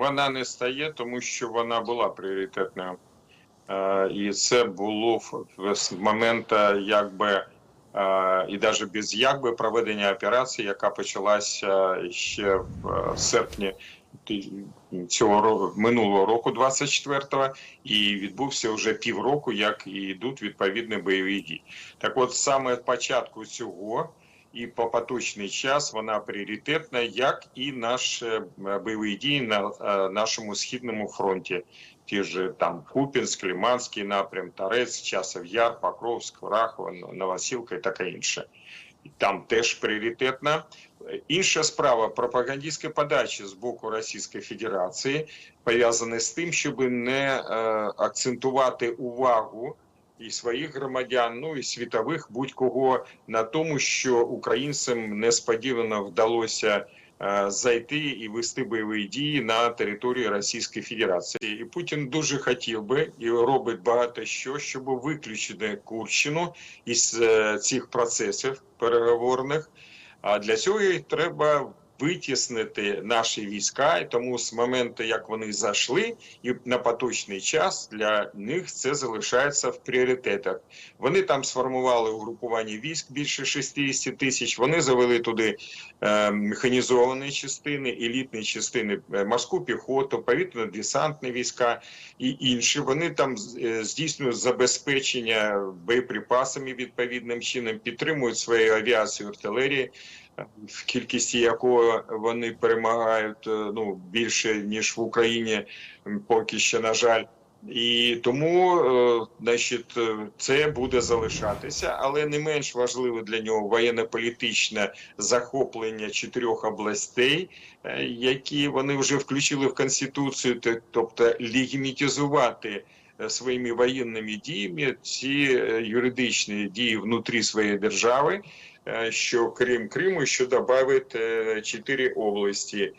Вона не стає, тому що вона була пріоритетною. Е, І це було з моменту, якби е, і навіть без якби проведення операції, яка почалася ще в е, серпні цього року, минулого року, 24-го, і відбувся вже півроку, як і йдуть відповідні бойові дії. Так, от саме початку цього і по поточний час вона пріоритетна, як і наші е, бойові дії на е, нашому східному фронті. Ті ж там Купінськ, Лиманський напрям, Тарець, Часов Яр, Покровськ, Рахова, Новосілка і таке інше. Там теж пріоритетна. Інша справа пропагандистської подачі з боку Російської Федерації пов'язана з тим, щоб не е, акцентувати увагу і своїх громадян, ну і світових будь-кого на тому, що українцям несподівано вдалося е, зайти і вести бойові дії на території Російської Федерації. І Путін дуже хотів би і робить багато що, щоб виключити Курщину із е, цих процесів переговорних. А для цього і треба витіснити наші війська, і тому з моменту, як вони зайшли, і на поточний час для них це залишається в пріоритетах. Вони там сформували угрупування військ більше 60 тисяч. Вони завели туди е, механізовані частини, елітні частини, е, морську піхоту, повітряно-десантні війська і інші. Вони там е, здійснюють забезпечення боєприпасами відповідним чином, підтримують свою авіацію, артилерії в кількості якого вони перемагають е, ну більше ніж в Україні, поки що на жаль. І тому, е, значить, е, це буде залишатися, але не менш важливо для нього воєнно-політичне захоплення чотирьох областей, які вони вже включили в конституцію, тобто легімітизувати своїми воєнними діями ці юридичні дії внутрі своєї держави. Е, Що крім Криму, що додати е, чотири області: